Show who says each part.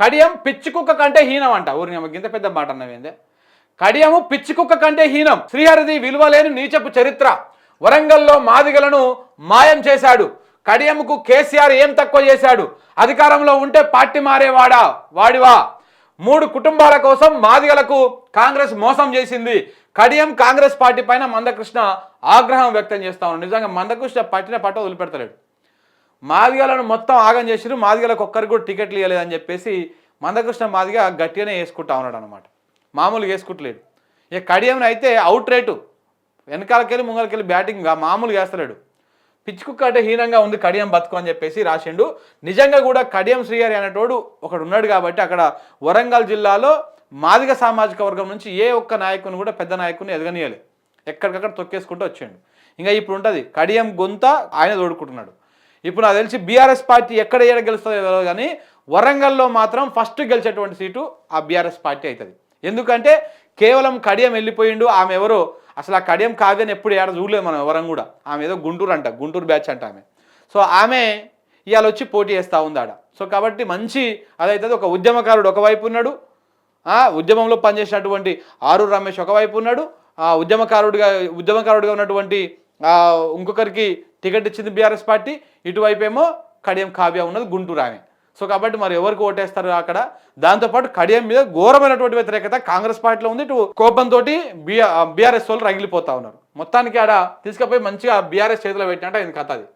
Speaker 1: కడియం పిచ్చి కుక్క కంటే హీనం అంట. ఊరి ఇంత పెద్ద మాట అన్నవేందే? కడియము పిచ్చి కుక్క కంటే హీనం. శ్రీహరిది విలువలేని నీచపు చరిత్ర. వరంగల్లో మాదిగలను మాయం చేశాడు. కడియముకు కేసీఆర్ ఏం తక్కువ చేశాడు? అధికారంలో ఉంటే పార్టీ మారేవాడా? వాడివా? మూడు కుటుంబాల కోసం మాదిగలకు కాంగ్రెస్ మోసం చేసింది. కడియం కాంగ్రెస్ పార్టీ పైన మందకృష్ణ ఆగ్రహం వ్యక్తం చేస్తా ఉన్నాడు. నిజంగా మందకృష్ణ పట్టిన పట్ట వదిలిపెడతలేడు. మాదిగలను మొత్తం ఆగం చేసిరు మాదిగలకు ఒక్కరికి కూడా టికెట్లు ఇవ్వలేదని చెప్పేసి మందకృష్ణ మాదిగ గట్టిగానే వేసుకుంటా ఉన్నాడు అనమాట మామూలుగా వేసుకుంటలేడు ఇక కడియం అయితే అవుట్ రేటు. వెనకాలకెళ్ళి ముంగలకెళ్ళి బ్యాటింగ్ మామూలుగా వేస్తలేడు. పిచ్చుకుక్క అంటే హీనంగా ఉంది కడియం బతుకు అని చెప్పేసి రాసిండు. నిజంగా కూడా కడియం శ్రీహరి అనేటోడు ఒకడు ఉన్నాడు కాబట్టి అక్కడ వరంగల్ జిల్లాలో మాదిగ సామాజిక వర్గం నుంచి ఏ ఒక్క నాయకుని కూడా పెద్ద నాయకుని ఎదగనీయాలి ఎక్కడికక్కడ తొక్కేసుకుంటూ వచ్చాడు ఇంకా ఇప్పుడు ఉంటుంది. కడియం గొంత ఆయన తోడుకుంటున్నాడు. ఇప్పుడు నాకు తెలిసి బీఆర్ఎస్ పార్టీ ఎక్కడ ఏడ గెలుస్తుందో తెలియదు కానీ వరంగల్లో మాత్రం ఫస్ట్ గెలిచేటువంటి సీటు ఆ బీఆర్ఎస్ పార్టీ అవుతుంది. ఎందుకంటే కేవలం కడియం వెళ్ళిపోయిండు ఆమె ఎవరో? అసలు ఆ కడియం కావ్యని ఎప్పుడు ఏడ చూడలేదు మనం ఎవరం కూడా. ఆమె ఏదో గుంటూరు అంట గుంటూరు బ్యాచ్ అంట ఆమె. సో ఆమె ఇవాళ వచ్చి పోటీ చేస్తూ ఉంది ఆడ సో కాబట్టి మంచి అదైతే ఒక ఉద్యమకారుడు ఒకవైపు ఉన్నాడు ఉద్యమంలో పనిచేసినటువంటి ఆరు రమేష్ ఒకవైపు ఉన్నాడు ఆ ఉద్యమకారుడిగా ఉద్యమకారుడిగా ఉన్నటువంటి ఇంకొకరికి టికెట్ ఇచ్చింది బీఆర్ఎస్ పార్టీ ఇటువైపు ఏమో కడియం కావ్య ఉన్నది గుంటూరు ఆమె. సో కాబట్టి మరి ఎవరికి ఓటేస్తారు అక్కడ? దాంతోపాటు కడియం మీద ఘోరమైనటువంటి వ్యతిరేకత కాంగ్రెస్ పార్టీలో ఉంది. ఇటు కోపంతో బీఆర్ఎస్ వాళ్ళు రగిలిపోతా ఉన్నారు. మొత్తానికి ఆడ తీసుకుపోయి మంచిగా బీఆర్ఎస్ చేతిలో పెట్టినట్టు ఆయన కథ అది.